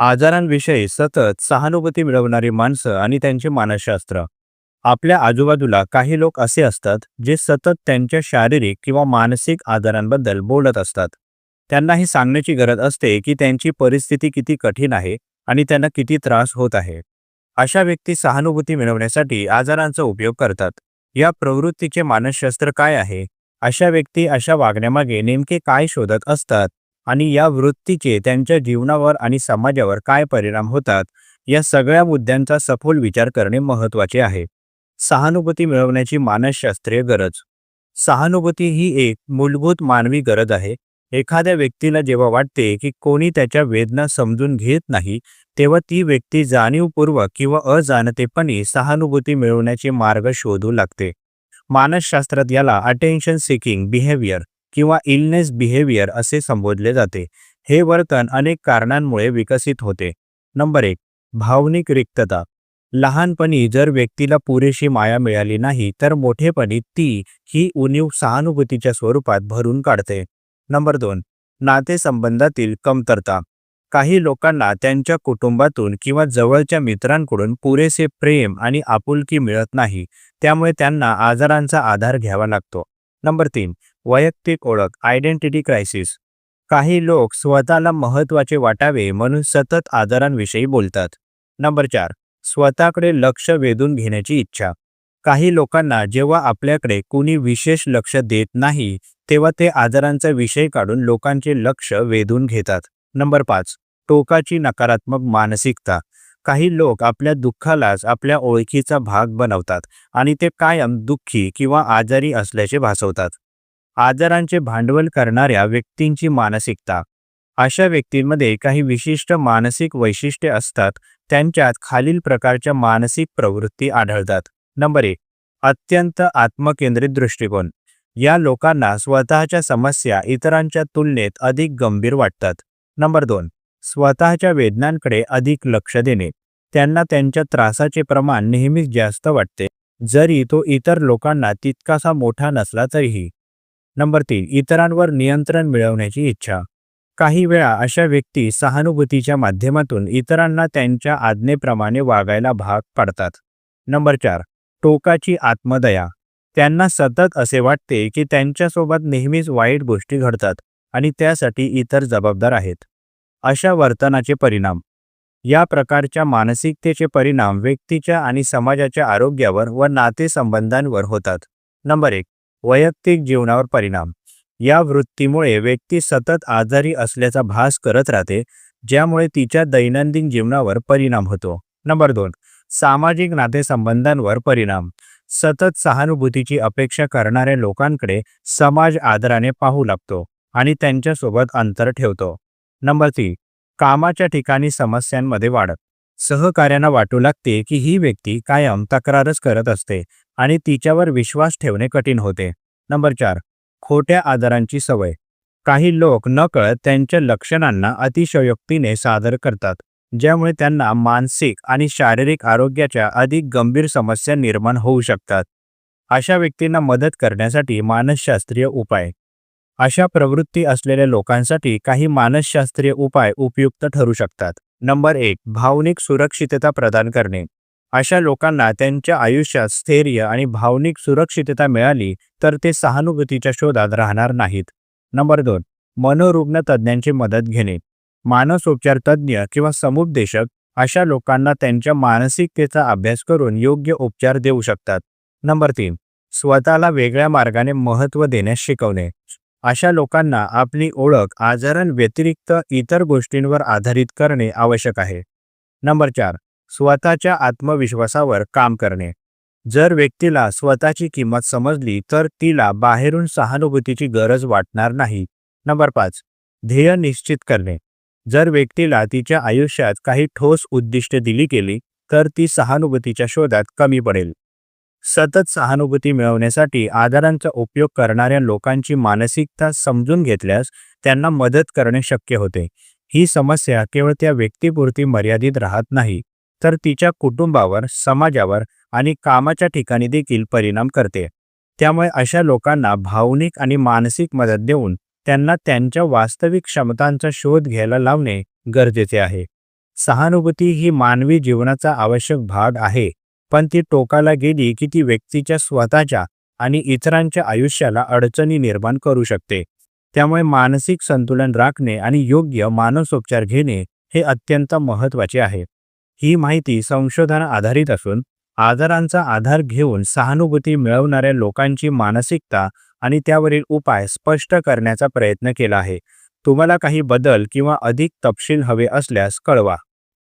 आजारांविषयी सतत सहानुभूती मिळवणारी माणसं आणि त्यांचे मानसशास्त्र. आपल्या आजूबाजूला काही लोक असे असतात जे सतत त्यांच्या शारीरिक किंवा मानसिक आजारांबद्दल बोलत असतात. त्यांना ही सांगण्याची गरज असते की त्यांची परिस्थिती किती कठीण आहे आणि त्यांना किती त्रास होत आहे. अशा व्यक्ती सहानुभूती मिळवण्यासाठी आजारांचा उपयोग करतात. या प्रवृत्तीचे मानसशास्त्र काय आहे? अशा व्यक्ती अशा वागण्यामागे नेमके काय शोधत असतात? आणि या वृत्तीचे त्यांच्या जीवनावर आणि समाजावर काय परिणाम होतात या सगळ्या मुद्द्यांचा सखोल विचार करणे महत्त्वाचे आहे. सहानुभूती मिळवण्याची मानसशास्त्रीय गरज. सहानुभूती ही एक मूलभूत मानवी गरज आहे. एखाद्या व्यक्तीला जेव्हा वाटते की कोणी त्याच्या वेदना समजून घेत नाही तेव्हा ती व्यक्ती जाणीवपूर्वक किंवा अजाणतेपणी सहानुभूती मिळवण्याचे मार्ग शोधू लागते. मानसशास्त्रात याला अटेन्शन सिकिंग बिहेवियर किंवा इलनेस बिहेवियर असे संबोधले जाते. हे वर्तन अनेक कारणांमुळे विकसित होते. नंबर एक भावनिक रिक्तता. लहानपणी जर व्यक्तीला पुरेशी माया मिळाली नाही तर मोठेपणी ती ही उणीव सहानुभूतीच्या स्वरूपात भरून काढते. नंबर दोन नातेसंबंधातील कमतरता. काही लोकांना त्यांच्या कुटुंबातून किंवा जवळच्या मित्रांकडून पुरेसे प्रेम आणि आपुलकी मिळत नाही त्यामुळे त्यांना आजारांचा आधार घ्यावा लागतो. नंबर तीन वैयक्तिक ओळख आयडेंटिटी क्रायसिस काही लोक स्वतःला महत्त्वाचे वाटावे म्हणून सतत आजारांविषयी बोलतात. नंबर चार स्वतःकडे लक्ष वेधून घेण्याची इच्छा. काही लोकांना जेव्हा आपल्याकडे कुणी विशेष लक्ष देत नाही तेव्हा ते आजारांचा विषय काढून लोकांचे लक्ष वेधून घेतात. नंबर पाच टोकाची नकारात्मक मानसिकता. काही लोक आपल्या दुःखालाच आपल्या ओळखीचा भाग बनवतात आणि ते कायम दुःखी किंवा आजारी असल्याचे भासवतात. आजारांचे भांडवल करणाऱ्या व्यक्तींची मानसिकता. अशा व्यक्तींमध्ये काही विशिष्ट मानसिक वैशिष्ट्ये असतात त्यांच्यात खालील प्रकारच्या मानसिक प्रवृत्ती आढळतात. नंबर एक अत्यंत आत्मकेंद्रित दृष्टिकोन. या लोकांना स्वतःच्या समस्या इतरांच्या तुलनेत अधिक गंभीर वाटतात. नंबर दोन स्वतःच्या वेदनांकडे अधिक लक्ष देणे. त्यांना त्यांच्या त्रासाचे प्रमाण नेहमीच जास्त वाटते. जरी तो इतर लोकांना तितकासा मोठा नसला तरीही नंबर तीन इतरांवर नियंत्रण मिळवण्याची इच्छा. काही वेळा अशा व्यक्ती सहानुभूतीच्या माध्यमातून इतरांना त्यांच्या आज्ञेप्रमाणे वागायला भाग पाडतात. नंबर चार टोकाची आत्मदया. त्यांना सतत असे वाटते की त्यांच्यासोबत नेहमीच वाईट गोष्टी घडतात आणि त्यासाठी इतर जबाबदार आहेत. अशा वर्तनाचे परिणाम. या प्रकारच्या मानसिकतेचे परिणाम व्यक्तीच्या आणि समाजाच्या आरोग्यावर व नातेसंबंधांवर होतात. नंबर एक वैयक्तिक जीवनावर परिणाम. या वृत्तीमुळे व्यक्ती सतत आजारी असल्याचा भास करत राहते ज्यामुळे तिच्या दैनंदिन जीवनावर परिणाम होतो. नंबर दोन. सामाजिक नातेसंबंधांवर परिणाम. सतत सहानुभूतीची अपेक्षा करणाऱ्या लोकांकडे समाज आदराने पाहू लागतो आणि त्यांच्यासोबत अंतर ठेवतो. नंबर तीन. कामाच्या ठिकाणी समस्यांमध्ये वाढ. सहकार्यांना वाटू लागते की ही व्यक्ती कायम तक्रारच करत असते आणि तिच्यावर विश्वास ठेवणे कठीण होते. नंबर चार. खोट्या आजारांची सवय. काही लोक नकळत त्यांच्या लक्षणांना अतिशयोक्तीने सादर करतात ज्यामुळे त्यांना मानसिक आणि शारीरिक आरोग्याच्या अधिक गंभीर समस्या निर्माण होऊ शकतात. अशा व्यक्तींना मदत करण्यासाठी मानसशास्त्रीय उपाय. अशा प्रवृत्ती असलेल्या लोकांसाठी काही मानसशास्त्रीय उपाय उपयुक्त ठरू शकतात. नंबर एक भावनिक सुरक्षितता प्रदान करणे. अशा लोकांना त्यांच्या आयुष्यात स्थैर्य आणि भावनिक सुरक्षितता मिळाली तर ते सहानुभूतीच्या शोधात राहणार नाहीत. नंबर दोन मनोरुग्ण तज्ज्ञांची मदत घेणे. मानसोपचार तज्ज्ञ किंवा समुपदेशक अशा लोकांना त्यांच्या मानसिकतेचा अभ्यास करून योग्य उपचार देऊ शकतात. नंबर तीन स्वतःला वेगळ्या मार्गाने महत्त्व देण्यास शिकवणे. अशा लोकांना आपली ओळख आजारांव्यतिरिक्त इतर गोष्टींवर आधारित करणे आवश्यक आहे. नंबर चार स्वतःच्या आत्मविश्वासावर काम करणे. जर व्यक्तीला स्वतःची किंमत समजली तर तिला बाहेरून सहानुभूतीची गरज वाटणार नाही. नंबर पाच ध्येय निश्चित करणे. जर व्यक्तीला तिच्या आयुष्यात काही ठोस उद्दिष्ट दिली गेली तर ती सहानुभूतीच्या शोधात कमी पडेल. सतत सहानुभूती मिळवण्यासाठी आधारांचा उपयोग करणाऱ्या लोकांची मानसिकता समजून घेतल्यास त्यांना मदत करणे शक्य होते. ही समस्या केवळ त्या व्यक्तीपुरती मर्यादित राहत नाही तर तिच्या कुटुंबावर समाजावर आणि कामाच्या ठिकाणी देखील परिणाम करते. त्यामुळे अशा लोकांना भावनिक आणि मानसिक मदत देऊन त्यांना त्यांच्या वास्तविक क्षमतांचा शोध घ्यायला लावणे गरजेचे आहे. सहानुभूती ही मानवी जीवनाचा आवश्यक भाग आहे. पण ती टोकाला गेली की ती व्यक्तीच्या स्वतःच्या आणि इतरांच्या आयुष्याला अडचणी निर्माण करू शकते. त्यामुळे मानसिक संतुलन राखणे आणि योग्य मानसोपचार घेणे हे अत्यंत महत्त्वाचे आहे. ही माहिती संशोधन आधारित असून आजारांचा आधार घेऊन सहानुभूती मिळवणाऱ्या लोकांची मानसिकता आणि त्यावरील उपाय स्पष्ट करण्याचा प्रयत्न केला आहे. तुम्हाला काही बदल किंवा अधिक तपशील हवे असल्यास कळवा.